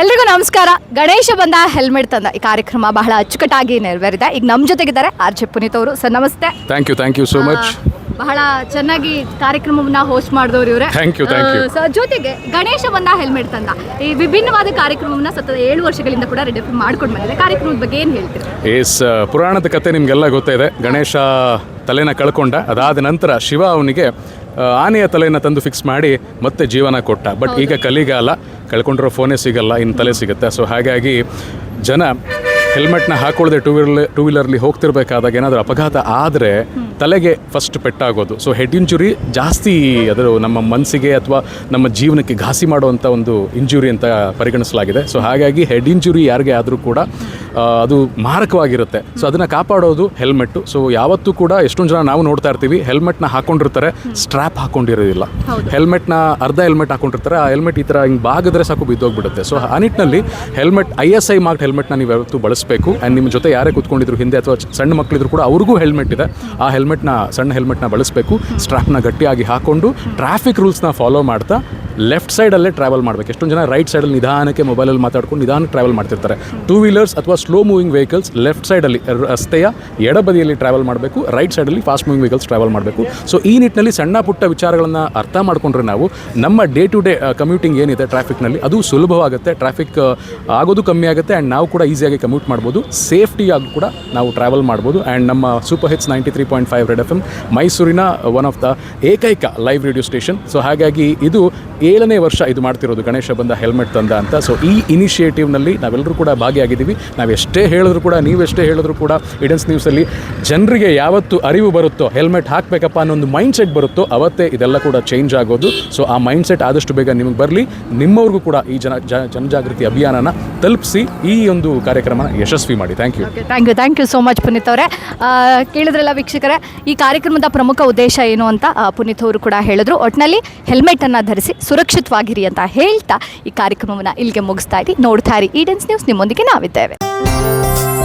ಎಲ್ರಿಗೂ ನಮಸ್ಕಾರ. ಗಣೇಶ ಬಂದ ಹೆಲ್ಮೆಟ್ ತಂದ. ಈ ಕಾರ್ಯಕ್ರಮ ಬಹಳ ಅಚ್ಚುಕಟ್ಟಾಗಿ ನೆರವೇರಿದೆ. ಈಗ ನಮ್ಮ ಜೊತೆಗಿದ್ದಾರೆ ಆರ್ ಜೆ ಪುನೀತ್ ಅವರು. ಸರ್ ನಮಸ್ತೆ. Thank you thank you so much ಬಹಳ ಚೆನ್ನಾಗಿ ಕಾರ್ಯಕ್ರಮವನ್ನ ಹೋಸ್ಟ್ ಮಾಡಿದವರು ಇವರೇ. Thank you thank you sir ಜೊತೆಗೆ ಗಣೇಶ ಬಂದ ಹೆಲ್ಮೆಟ್ ತಂದ. ಈ ವಿಭಿನ್ನವಾದ ಕಾರ್ಯಕ್ರಮವನ್ನ ಸತತ ಏಳು ವರ್ಷಗಳಿಂದ ಕೂಡ ರೆಡಿ ಮಾಡ್ಕೊಂಡು ಬಂದಿದೆ. ಕಾರ್ಯಕ್ರಮದ ಬಗ್ಗೆ ಏನು ಹೇಳ್ತೀರಾ? ಎಸ್ ಪುರಾಣದ ಕತೆ ನಿಮಗೆಲ್ಲ ಗೊತ್ತಿದೆ. ಗಣೇಶ ತಲೆನ ಕಳ್ಕೊಂಡ. ಅದಾದ ನಂತರ ಶಿವ ಅವನಿಗೆ ಆನೆಯ ತಲೆನ ತಂದು ಫಿಕ್ಸ್ ಮಾಡಿ ಮತ್ತೆ ಜೀವನ ಕೊಟ್ಟ. ಬಟ್ ಈಗ ಕಲಿಗಾಲ ಕಳ್ಕೊಂಡಿರೋ ಫೋನೇ ಸಿಗಲ್ಲ ಇನ್ನು ತಲೆ ಸಿಗುತ್ತೆ. ಸೊ ಹಾಗಾಗಿ ಜನ ಹೆಲ್ಮೆಟ್ನ ಹಾಕೊಳ್ಳದೆ ಟೂ ವೀಲರ್ ಟೂ ವೀಲರ್ಲಿ ಹೋಗ್ತಿರ್ಬೇಕಾದಾಗ ಏನಾದರೂ ಅಪಘಾತ ಆದರೆ ತಲೆಗೆ ಫಸ್ಟ್ ಪೆಟ್ಟಾಗೋದು. ಸೊ ಹೆಡ್ ಇಂಜುರಿ ಜಾಸ್ತಿ ಅದರ ನಮ್ಮ ಮನಸ್ಸಿಗೆ ಅಥವಾ ನಮ್ಮ ಜೀವನಕ್ಕೆ ಘಾಸಿ ಮಾಡುವಂಥ ಒಂದು ಇಂಜುರಿ ಅಂತ ಪರಿಗಣಿಸಲಾಗಿದೆ. ಸೊ ಹಾಗಾಗಿ ಹೆಡ್ ಇಂಜುರಿ ಯಾರಿಗೆ ಆದರೂ ಕೂಡ ಅದು ಮಾರಕವಾಗಿರುತ್ತೆ. ಸೊ ಅದನ್ನು ಕಾಪಾಡೋದು ಹೆಲ್ಮೆಟ್ಟು. ಸೊ ಯಾವತ್ತೂ ಕೂಡ ಎಷ್ಟೊಂದು ಜನ ನಾವು ನೋಡ್ತಾ ಇರ್ತೀವಿ ಹೆಲ್ಮೆಟ್ನ ಹಾಕೊಂಡಿರ್ತಾರೆ ಸ್ಟ್ರ್ಯಾಪ್ ಹಾಕೊಂಡಿರೋದಿಲ್ಲ. ಹೆಲ್ಮೆಟ್ನ ಅರ್ಧ ಹೆಲ್ಮೆಟ್ ಹಾಕೊಂಡಿರ್ತಾರೆ ಆ ಹೆಲ್ಮೆಟ್ ಈ ಥರ ಹಿಂಗೆ ಬಾಗಿದ್ರೆ ಸಾಕು ಬಿದ್ದೋಗ್ಬಿಡುತ್ತೆ. ಸೊ ಆ ನಿಟ್ಟಿನಲ್ಲಿ helmet I S I mark ಹೆಲ್ಮೆಟ್ನ ನೀವು ಯಾವತ್ತೂ ಬಳಸಬೇಕು. ಆ್ಯಂಡ್ ನಿಮ್ಮ ಜೊತೆ ಯಾರೇ ಕೂತ್ಕೊಂಡಿದ್ರು ಹಿಂದೆ ಅಥವಾ ಸಣ್ಣ ಮಕ್ಕಳಿದ್ರು ಕೂಡ ಅವ್ರಿಗೂ ಹೆಲ್ಮೆಟ್ ಇದೆ. ಆ ಹೆಲ್ಮೆಟ್ನ ಸಣ್ಣ ಹೆಲ್ಮೆಟ್ನ ಬಳಸಬೇಕು. ಸ್ಟ್ರಾಪ್ನ ಗಟ್ಟಿಯಾಗಿ ಹಾಕೊಂಡು ಟ್ರಾಫಿಕ್ ರೂಲ್ಸ್ನ ಫಾಲೋ ಮಾಡ್ತಾ ಲೆಫ್ಟ್ ಸೈಡಲ್ಲೇ ಟ್ರಾವೆಲ್ ಮಾಡಬೇಕು. ಎಷ್ಟೊಂದು ಜನ ರೈಟ್ ಸೈಡಲ್ಲಿ ನಿಧಾನಕ್ಕೆ ಮೊಬೈಲಲ್ಲಿ ಮಾತಾಡ್ಕೊಂಡು ನಿಧಾನಕ್ಕೆ ಟ್ರಾವೆಲ್ ಮಾಡ್ತಿರ್ತಾರೆ. ಟೂ ವೀಲರ್ಸ್ ಅಥವಾ ಸ್ಲೋ ಮೂವಿಂಗ್ ವೆಹಿಕಲ್ಸ್ ಲೆಫ್ಟ್ ಸೈಡಲ್ಲಿ ರಸ್ತೆಯ ಎಡಬದಿಯಲ್ಲಿ ಟ್ರಾವೆಲ್ ಮಾಡಬೇಕು ರೈಟ್ ಸೈಡಲ್ಲಿ ಫಾಸ್ಟ್ ಮೂವಿಂಗ್ ವೆಹಿಕಲ್ಸ್ ಟ್ರಾವೆಲ್ ಮಾಡಬೇಕು. ಸೊ ಈ ನಿಟ್ಟಿನಲ್ಲಿ ಸಣ್ಣ ಪುಟ್ಟ ವಿಚಾರಗಳನ್ನು ಅರ್ಥ ಮಾಡಿಕೊಂಡ್ರೆ ನಾವು ನಮ್ಮ ಡೇ ಟು ಡೇ ಕಮ್ಯೂಟಿಂಗ್ ಏನಿದೆ ಟ್ರಾಫಿಕ್ನಲ್ಲಿ ಅದು ಸುಲಭವಾಗುತ್ತೆ. ಟ್ರಾಫಿಕ್ ಆಗೋದು ಕಮ್ಮಿ ಆಗುತ್ತೆ ಆ್ಯಂಡ್ ನಾವು ಕೂಡ ಈಸಿಯಾಗಿ ಕಮ್ಯೂಟ್ ಮಾಡ್ಬೋದು. ಸೇಫ್ಟಿಯಾಗಿ ಕೂಡ ನಾವು ಟ್ರಾವೆಲ್ ಮಾಡ್ಬೋದು. ಆ್ಯಂಡ್ ನಮ್ಮ super hits ninety three point five red F M ಮೈಸೂರಿನ ಒನ್ ಆಫ್ ದ ಏಕೈಕ ಲೈವ್ ರೇಡಿಯೋ ಸ್ಟೇಷನ್ ಸೊ ಹಾಗಾಗಿ ಇದು ಏಳನೇ ವರ್ಷ ಇದು ಮಾಡ್ತಿರೋದು ಗಣೇಶ ಬಂದ ಹೆಲ್ಮೆಟ್ ತಂದ ಅಂತ. ಸೊ ಈ ಇನಿಷಿಯೇಟಿವ್ನಲ್ಲಿ ನಾವೆಲ್ಲರೂ ಕೂಡ ಭಾಗಿಯಾಗಿದ್ದೀವಿ. ನಾವು ಎಷ್ಟೇ ಹೇಳಿದ್ರು ಕೂಡ ನೀವೆಷ್ಟೇ ಹೇಳಿದ್ರು ಕೂಡ ಇಡನ್ಸ್ ನ್ಯೂಸಲ್ಲಿ ಜನರಿಗೆ ಯಾವತ್ತು ಅರಿವು ಬರುತ್ತೋ ಹೆಲ್ಮೆಟ್ ಹಾಕಬೇಕಪ್ಪ ಅನ್ನೋ ಒಂದು ಮೈಂಡ್ ಸೆಟ್ ಬರುತ್ತೋ, ಅವತ್ತೇ ಇದೆಲ್ಲ ಕೂಡ ಚೇಂಜ್ ಆಗೋದು. ಸೊ ಆ ಮೈಂಡ್ ಸೆಟ್ ಆದಷ್ಟು ಬೇಗ ನಿಮಗೆ ಬರಲಿ. ನಿಮ್ಮವ್ರಿಗೂ ಕೂಡ ಈ ಜನ ಜನಜಾಗೃತಿ ಅಭಿಯಾನನ ತಲುಪಿಸಿ ಈ ಒಂದು ಕಾರ್ಯಕ್ರಮನ ಯಶಸ್ವಿ ಮಾಡಿ. Thank you thank you thank you so much Puneeth ಅವರೇ. ಕೇಳಿದ್ರಲ್ಲ ವೀಕ್ಷಕರೇ, ಈ ಕಾರ್ಯಕ್ರಮದ ಪ್ರಮುಖ ಉದ್ದೇಶ ಏನು ಅಂತ ಪುನೀತ್ ಅವರು ಕೂಡ ಹೇಳಿದ್ರು. ಒಟ್ಟಿನಲ್ಲಿ ಹೆಲ್ಮೆಟನ್ನು ಧರಿಸಿ ಸುರಕ್ಷಿತವಾಗಿರಿ ಅಂತ ಹೇಳ್ತಾ ಈ ಕಾರ್ಯಕ್ರಮವನ್ನು ಇಲ್ಲಿಗೆ ಮುಗಿಸ್ತಾ ಇದ್ದೀವಿ ನೋಡ್ತಾ ಇರಿ ಈಡೆನ್ಸ್ ನ್ಯೂಸ್ ನಿಮ್ಮೊಂದಿಗೆ ನಾವಿದ್ದೇವೆ. Música